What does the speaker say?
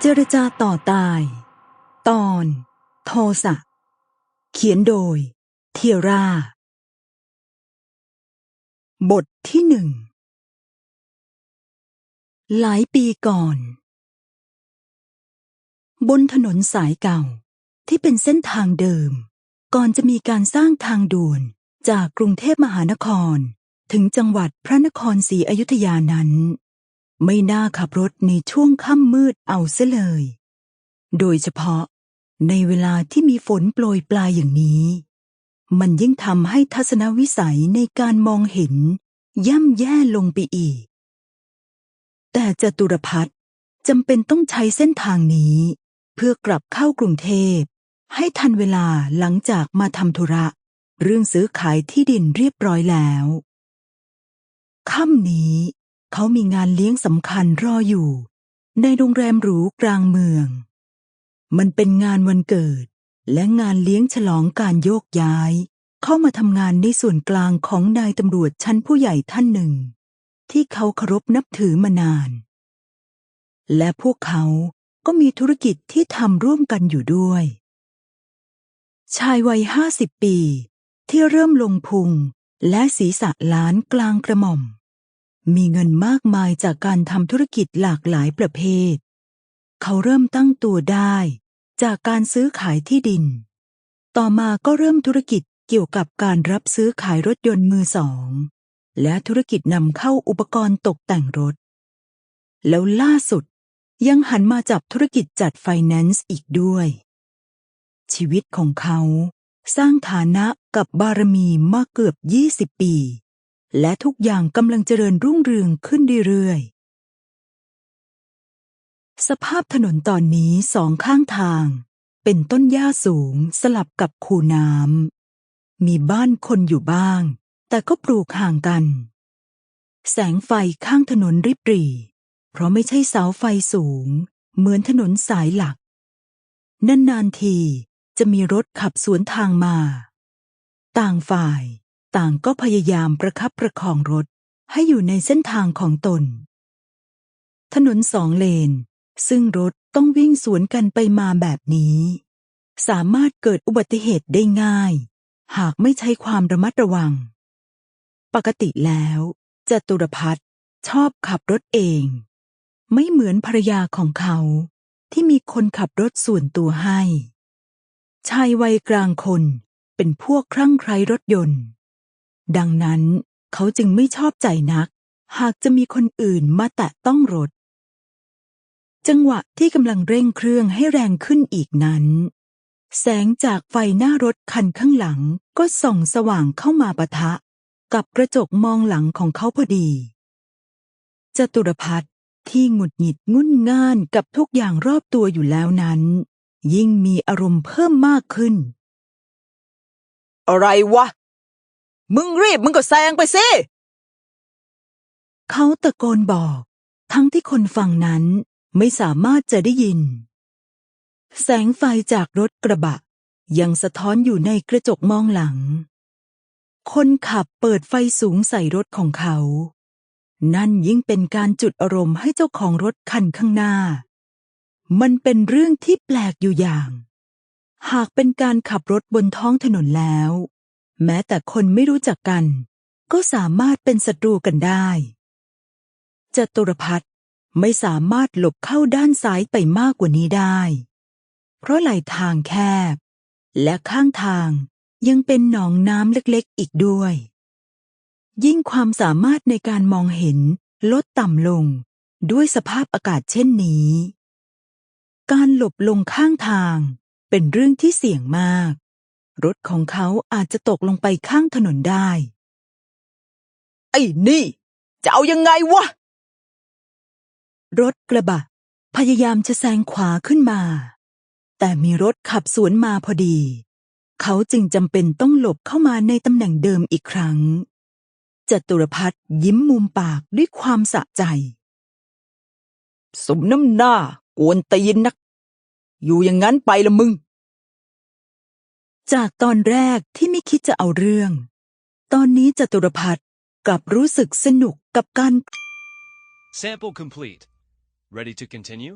เจรจาต่อตาย ตอน โทสะ เขียนโดย เทียร่า บทที่หนึ่ง หลายปีก่อน บนถนนสายเก่าที่เป็นเส้นทางเดิม ก่อนจะมีการสร้างทางด่วนจากกรุงเทพมหานคร ถึงจังหวัดพระนครศรีอยุธยานั้น ไม่น่าขับรถในช่วงค่ำมืดเอาเสียเลย โดยเฉพาะในเวลาที่มีฝนโปรยปลายอย่างนี้ มันยิ่งทำให้ทัศนวิสัยในการมองเห็น ย่ำแย่ลงไปอีก แต่จตุรพัฒน์จำเป็นต้องใช้เส้นทางนี้ เพื่อกลับเข้ากรุงเทพ ให้ทันเวลาหลังจากมาทำธุระ เรื่องซื้อขายที่ดินเรียบร้อยแล้ว ค่ำนี้ เขามีงานเลี้ยงสำคัญรออยู่ ในโรงแรมหรูกลางเมือง มันเป็นงานวันเกิด และงานเลี้ยงฉลองการโยกย้าย เข้ามาทำงานในส่วนกลางของนายตำรวจชั้นผู้ใหญ่ท่านหนึ่ง ที่เขาเคารพนับถือมานาน และพวกเขาก็มีธุรกิจที่ทำร่วมกันอยู่ด้วย ชายวัยห้าสิบปีที่เริ่มลงพุงและศีรษะล้านกลางกระหม่อม มีเงินมากมายจากการทำธุรกิจหลากหลายประเภท เขาเริ่มตั้งตัวได้ จากการซื้อขายที่ดิน ต่อมาก็เริ่มธุรกิจเกี่ยวกับการรับซื้อขายรถยนต์มือสอง และธุรกิจนำเข้าอุปกรณ์ตกแต่งรถ แล้วล่าสุดยังหันมาจับธุรกิจจัดไฟแนนซ์อีกด้วย ชีวิตของเขาสร้างฐานะกับบารมีมาเกือบ 20 ปี และทุกอย่างกำลังเจริญรุ่งเรืองขึ้นเรื่อยๆ สภาพถนนตอนนี้สองข้างทาง เป็นต้นหญ้าสูงสลับกับคูน้ำ มีบ้านคนอยู่บ้าง แต่ก็ปลูกห่างกัน แสงไฟข้างถนนริบหรี่ เพราะไม่ใช่เสาไฟสูง เหมือนถนนสายหลัก นานๆทีจะมีรถขับสวนทางมา ต่างฝ่าย ต่างก็พยายามประคับประคองรถให้อยู่ในเส้นทางของตน ถนนสองเลน ซึ่งรถต้องวิ่งสวนกันไปมาแบบนี้ สามารถเกิดอุบัติเหตุได้ง่าย หากไม่ใช้ความระมัดระวัง ปกติแล้วจตุรพัฒน์ชอบขับรถเอง ไม่เหมือนภรรยาของเขาที่มีคนขับรถส่วนตัวให้ ชายวัยกลางคนเป็นพวกคลั่งไคล้รถยนต์ ดังนั้นเขาจึงไม่ชอบใจนัก หากจะมีคนอื่นมาแตะต้องรถ จังหวะที่กำลังเร่งเครื่องให้แรงขึ้นอีกนั้น แสงจากไฟหน้ารถคันข้างหลังก็ส่องสว่างเข้ามาปะทะ กับกระจกมองหลังของเขาพอดี จตุรพัฒน์ที่หงุดหงิดงุ่นง่านกับทุกอย่างรอบตัวอยู่แล้วนั้น ยิ่งมีอารมณ์เพิ่มมากขึ้น อะไรวะ มึงรีบมึงก็แซงไปสิ เขาตะโกนบอก ทั้งที่คนฟังนั้นไม่สามารถจะได้ยิน แสงไฟจากรถกระบะ ยังสะท้อนอยู่ในกระจกมองหลัง คนขับเปิดไฟสูงใส่รถของเขา นั่นยิ่งเป็นการจุดอารมณ์ให้เจ้าของรถคันข้างหน้า มันเป็นเรื่องที่แปลกอยู่อย่าง หากเป็นการขับรถบนท้องถนนแล้ว แม้แต่คนไม่รู้จักกัน ก็สามารถเป็นศัตรูกันได้จตุรพัฒไม่สามารถหลบเข้าด้านซ้ายไปมากกว่านี้ได้ เพราะไหลทางแคบ และข้างทางยังเป็นหนองน้ำเล็กๆอีกด้วย ยิ่งความสามารถในการมองเห็นลดต่ำลงด้วยสภาพอากาศเช่นนี้ การหลบลงข้างทางเป็นเรื่องที่เสี่ยงมาก รถของเขาอาจจะตกลงไปข้างถนนได้ ไอ้นี่ จะเอายังไงวะ รถกระบะ พยายามจะแซงขวาขึ้นมา แต่มีรถขับสวนมาพอดี เขาจึงจำเป็นต้องหลบเข้ามาในตำแหน่งเดิมอีกครั้งจตุรพัฒน์ยิ้มมุมปากด้วยความสะใจ สมน้ำหน้ากวนตีนนัก อยู่อย่างนั้นไปละมึง จากตอนแรกที่ไม่คิดจะเอาเรื่อง ตอนนี้จตุรพัฒน์กลับรู้สึกสนุกกับการ Sample complete. Ready to continue?